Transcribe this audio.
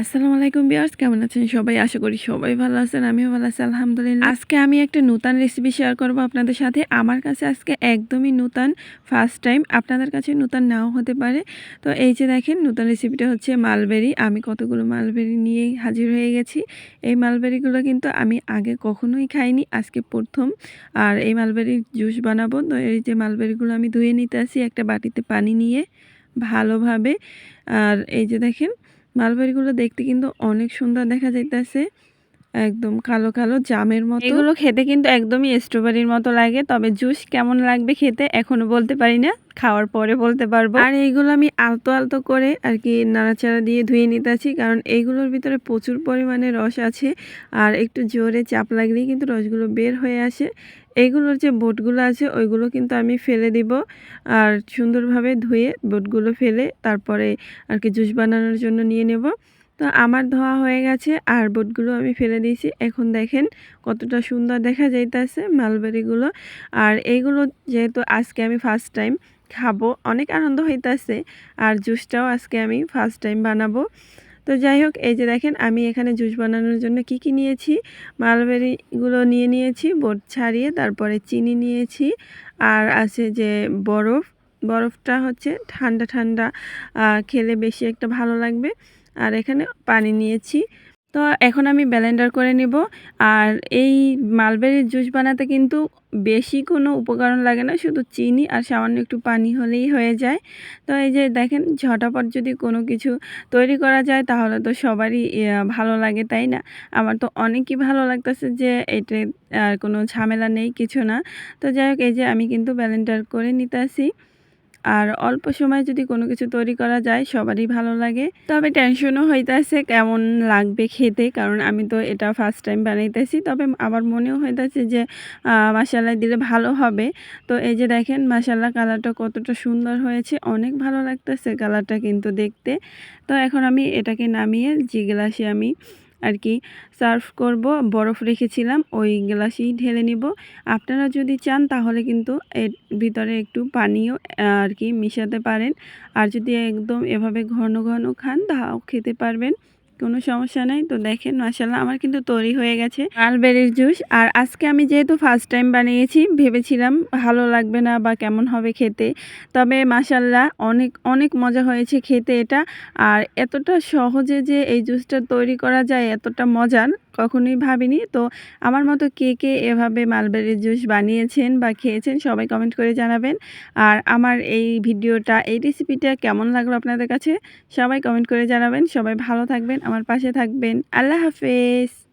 আসসালামু আলাইকুম বিয়ার্স কেমন আছেন সবাই? আশা করি সবাই ভালো আছেন, আমিও ভালো আছি, আলহামদুলিল্লাহ। আজকে আমি একটা নতুন রেসিপি শেয়ার করব আপনাদের সাথে। আমার কাছে আজকে একদমই নতুন ফার্স্ট টাইম আপনাদের কাছে নতুন নাও হতে পারে। তো এই যে দেখেন, নতুন রেসিপিটা হচ্ছে মালবেরি আমি কতগুলো মালবেরি নিয়েই হাজির হয়ে গেছি। এই মালবেরিগুলো কিন্তু আমি আগে কখনোই খাইনি, আজকে প্রথম। আর এই মালবেরির জুস বানাবো। তো এই যে মালবেরিগুলো আমি ধুয়ে নিতে আসি একটা বাটিতে পানি নিয়ে ভালোভাবে। আর এই যে দেখেন মালবেরিগুলো দেখতে কিন্তু অনেক সুন্দর দেখা যাইতেছে। একদম কালো কালো জামের মতো। এগুলো খেতে কিন্তু একদমই স্ট্রবেরির মতো লাগে তবে জুস কেমন লাগবে খেতে এখনও বলতে পারি না খাওয়ার পরে বলতে পারব। আর এইগুলো আমি আলতো আলতো করে আর কি নাড়াচাড়া দিয়ে ধুয়ে নিতেছি কারণ এইগুলোর ভিতরে প্রচুর পরিমাণে রস আছে আর একটু জোরে চাপ লাগলেই কিন্তু রসগুলো বের হয়ে আসে। এইগুলোর যে বোটগুলো আছে ওইগুলো কিন্তু আমি ফেলে দিব আর সুন্দরভাবে ধুয়ে বোটগুলো ফেলে তারপরে আর কি জুস বানানোর জন্য নিয়ে নেব। তো আমার ধোয়া হয়ে গেছে, আর বোটগুলো আমি ফেলে দিয়েছি। এখন দেখেন কতটা সুন্দর দেখা যাইতেছে মালবেরিগুলো। আর এইগুলো যেহেতু আজকে আমি ফার্স্ট টাইম খাব, অনেক আনন্দ হইতেছে। আর জুসটাও আজকে আমি ফার্স্ট টাইম বানাবো। তো যাই হোক, এই যে দেখেন আমি এখানে জুস বানানোর জন্য কি কি নিয়েছি? মালবেরিগুলো নিয়ে নিয়েছি বোট ছাড়িয়ে তারপরে চিনি নিয়েছি। আর আছে যে বরফ, বরফটা হচ্ছে ঠান্ডা ঠান্ডা খেলে বেশি একটা ভালো লাগবে। আর এখানে পানি নিয়েছি। তো এখন আমি ব্যালেন্ডার করে নিব। আর এই মালবেরির জুস বানাতে কিন্তু বেশি কোনো উপকরণ লাগে না, শুধু চিনি আর সামান্য একটু পানি হলেই হয়ে যায়। তো এই যে দেখেন, ঝটাপট যদি কোনো কিছু তৈরি করা যায়, তাহলে তো সবারই ভালো লাগে, তাই না? আমার তো অনেকই ভালো লাগতেছে যে এটা আর কোনো ঝামেলা নেই, কিছু না। তো যাই হোক, এই যে আমি কিন্তু ব্যালেন্ডার করে নিতে আসি আর অল্প সময় যদি কোনো কিছু তৈরি করা যায়, সবারই ভালো লাগে। তবে টেনশনও হইতেছে কেমন লাগবে খেতে, কারণ আমি তো এটা ফার্স্ট টাইম বানাইতেছি। তবে আমার মনেও হইতেছে যে মাসাল্লা দিলে ভালো হবে। তো এই যে দেখেন মাসাল্লা কালারটা কতটা সুন্দর হয়েছে, অনেক ভালো লাগতেছে কালারটা কিন্তু দেখতে। তো এখন আমি এটাকে নামিয়ে, যে গ্লাসে আমি আর কি সার্ভ করব, বরফ রেখেছিলাম, ওই গ্লাসেই ঢেলে নিব। আপনারা যদি চান তাহলে কিন্তু এর ভিতরে একটু পানিও আর কি মিশাতে পারেন। আর যদি একদম এভাবে ঘন ঘন খান তাও খেতে পারবেন। কোনো সমস্যা নেই। তো দেখেন মাসাল্লাহ আমার কিন্তু তৈরি হয়ে গেছে আলবেরির জুস। আর আজকে আমি যেহেতু ফার্স্ট টাইম বানিয়েছি, ভেবেছিলাম ভালো লাগবে না বা কেমন হবে খেতে। তবে মাসাল্লাহ অনেক অনেক মজা হয়েছে খেতে এটা। আর এতটা সহজে যে এই জুসটা তৈরি করা যায়, এতটা মজার, কখনোই ভাবিনি। তো আমার মতো কে কে এভাবে মালবেরির জুস বানিয়েছেন বা খেয়েছেন, সবাই কমেন্ট করে জানাবেন। আর আমার এই ভিডিওটা, এই রেসিপিটা কেমন লাগল আপনাদের কাছে, সবাই কমেন্ট করে জানাবেন। সবাই ভালো থাকবেন। আমার পাশে থাকবেন। আল্লাহ হাফেজ।